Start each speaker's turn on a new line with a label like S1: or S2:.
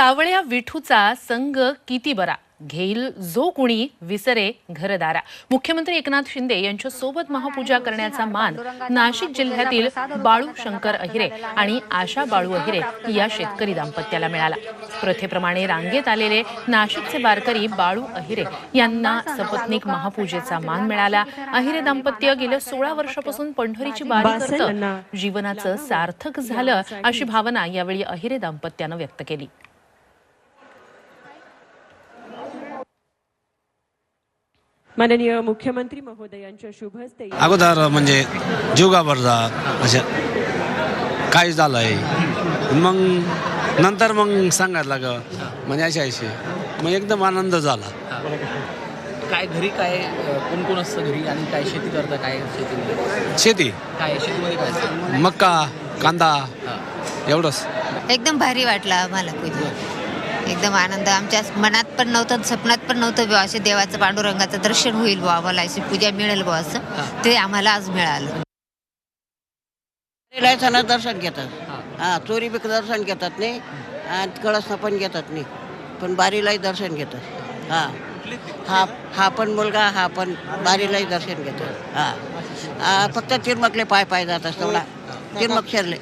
S1: सावळ्या विठूचा संग किती बरा? घेईल जो कुणी विसरे घरदारा. मुख्यमंत्री एकनाथ शिंदे यांच्या सोबत महापूजा करण्याचा मान नाशिक जिल्ह्यातील बाळू शंकर अहिरे आणि आशा बाळू अहिरे या शेतकरी दाम्पत्याला मिळाला. प्रथेप्रमाणे रांगेत आलेले नाशिकचे वारकरी बाळू अहिरे यांना सपत्नीक महापूजेचा मान मिळाला. अहिरे दाम्पत्य गेल्या सोळा वर्षापासून पंढरीची वारी करतं. जीवनाचं सार्थक झालं अशी भावना यावेळी अहिरे दाम्पत्यानं व्यक्त केली.
S2: माननीय मुख्यमंत्री महोदयांच्या शुभ हस्ते
S3: अगोदर म्हणजे जीव घाबरला असं काय झालंय? मग नंतर मग सांगायला लाग म्हणजे असे असे मग एकदम आनंद झाला.
S4: काय घरी काय कोण कोण असतं घरी आणि काय शेती करता काय शेतीमध्ये?
S3: शेती?
S4: काय शेतीमध्ये काय असतं?
S3: मक्का कांदा एवढंच.
S5: एकदम भारी वाटला आम्हाला पूजा. एकदम आनंद. आमच्या मनात पण नव्हतं स्वप्नात पण नव्हतं बुवा असे देवाचं पांडुरंगाचं दर्शन होईल बुवा आम्हाला अशी पूजा मिळेल बुवा असं. ते आम्हाला आज मिळालं.
S6: लयसना दर्शन घेतात. हा. चोरी बिक दर्शन घेतात नाही. आणि कळसनं पण घेतात नाही. पण बारीलाही दर्शन घेतात. हा. हा हा पण मुलगा हा पण बारीलाही दर्शन घेतो हा. हा, फक्त तिरमकले पाय पाय जातात तेवढा तिरमक शिरले.